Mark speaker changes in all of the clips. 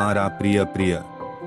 Speaker 1: મારા પ્રિય પ્રિય,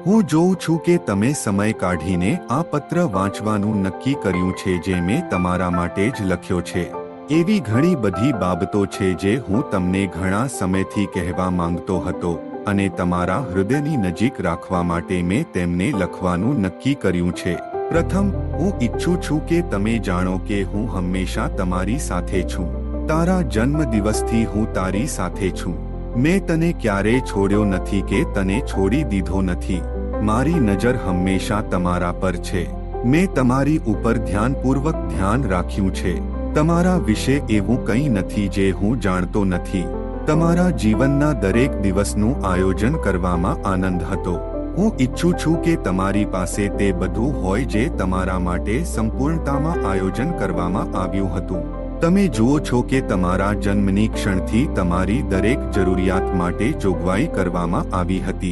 Speaker 1: હું જોઉં છું કે તમે સમય કાઢીને આ પત્ર વાંચવાનું નક્કી કર્યું છે જે મેં તમારા માટે જ લખ્યો છે. એવી ઘણી બધી બાબતો છે જે હું તમને ઘણા સમયથી કહેવા માંગતો હતો અને તમારા હૃદયની નજીક રાખવા માટે મેં તેમને લખવાનું નક્કી કર્યું છે. પ્રથમ, હું ઈચ્છું છું કે તમે જાણો કે હું હંમેશા તમારી સાથે છું. તારા જન્મ દિવસથી હું તારી સાથે છું. મેં તને ક્યારેય છોડ્યો નથી કે તને છોડી દીધો નથી. મારી નજર હંમેશા તમારા પર છે. મેં તમારી ઉપર ધ્યાનપૂર્વક ધ્યાન રાખ્યું છે. તમારા વિશે એવું કંઈ નથી જે હું જાણતો નથી. તમારા જીવનના દરેક દિવસનું આયોજન કરવામાં આનંદ હતો. હું ઈચ્છું છું કે તમારી પાસે તે બધું હોય જે તમારા માટે સંપૂર્ણતામાં આયોજન કરવામાં આવ્યું હતું. તમે જુઓ છો કે તમારા જન્મની ક્ષણથી તમારી દરેક જરૂરિયાત માટે જોગવાઈ કરવામાં આવી હતી.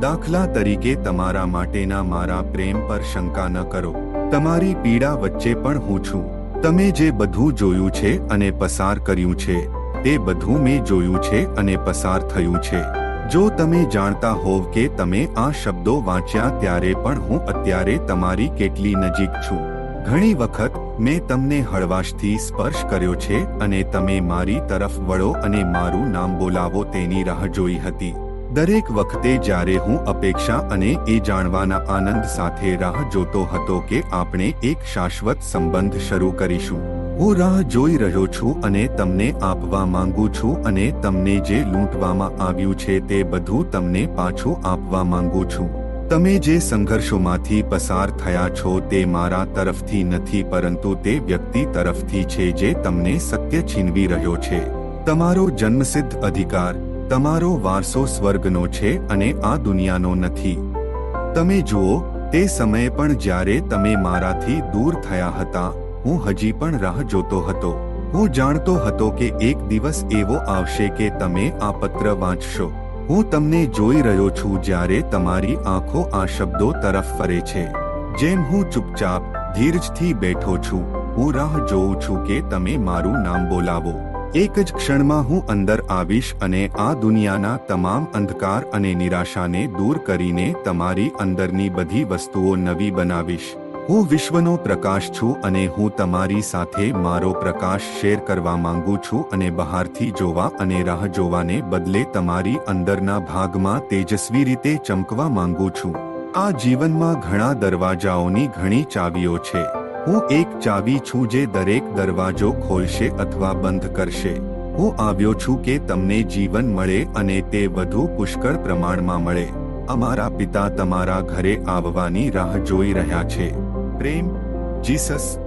Speaker 1: દાખલા તરીકે તમારા માટેના મારા પ્રેમ પર શંકા ન કરો. તમારી પીડા વચ્ચે પણ હું છું. તમે જે બધું જોયું છે અને પસાર કર્યું છે, તે બધું મેં જોયું છે અને પસાર થયું છે. જો તમે જાણતા હોવ કે તમે આ શબ્દો વાંચ્યા ત્યારે પણ હું અત્યારે તમારી કેટલી નજીક છું. ઘણી વખત મેં તમને હળવાશથી સ્પર્શ કર્યો છે અને તમે મારી તરફ વળો અને મારું નામ બોલાવો તેની રાહ જોઈ હતી. દરેક વખતે જ્યારે હું અપેક્ષા અને એ જાણવાના આનંદ સાથે રાહ જોતો હતો કે આપણે એક શાશ્વત સંબંધ શરૂ કરીશું. હું રાહ જોઈ રહ્યો છું અને તમને આપવા માંગુ છું અને તમને જે લૂંટવામાં આવ્યું છે તે બધું તમને પાછું આપવા માંગુ છું. તમે જે સંઘર્ષોમાંથી પસાર થયા છો તે મારા તરફથી નથી, પરંતુ તે વ્યક્તિ તરફથી છે જે તમને સત્ય છીનવી રહ્યો છે. તમારો જન્મસિદ્ધ અધિકાર, તમારો વારસો સ્વર્ગનો છે અને આ દુનિયાનો નથી. તમે જુઓ, તે સમયે પણ જ્યારે તમે મારાથી દૂર થયા હતા, હું હજી પણ રાહ જોતો હતો. હું જાણતો હતો કે એક દિવસ એવો આવશે કે તમે આ પત્ર વાંચશો. હું તમને જોઈ રહ્યો છું જ્યારે તમારી આંખો આ શબ્દો તરફ ફરે છે. જેમ હું ચૂપચાપ ધીરજથી બેઠો છું, હું રાહ જોઉં છું કે તમે મારું નામ બોલાવો. એક જ ક્ષણમાં હું અંદર આવીશ અને આ દુનિયાના તમામ અંધકાર અને નિરાશાને દૂર કરીને તમારી અંદરની બધી વસ્તુઓ નવી બનાવીશ. હું વિશ્વનો પ્રકાશ છું અને હું તમારી સાથે મારો પ્રકાશ શેર કરવા માંગુ છું અને બહારથી જોવા અને રાહ જોવાને બદલે તમારી અંદરના ભાગમાં તેજસ્વી રીતે ચમકવા માંગુ છું. આ જીવનમાં ઘણા દરવાજાઓની ઘણી ચાવીઓ છે. હું એક ચાવી છું જે દરેક દરવાજો ખોલશે અથવા બંધ કરશે. હું આવ્યો છું કે તમને જીવન મળે અને તે વધુ પુષ્કળ પ્રમાણમાં મળે. અમારા પિતા તમારા ઘરે આવવાની રાહ જોઈ રહ્યા છે. પ્રેમ જીસસ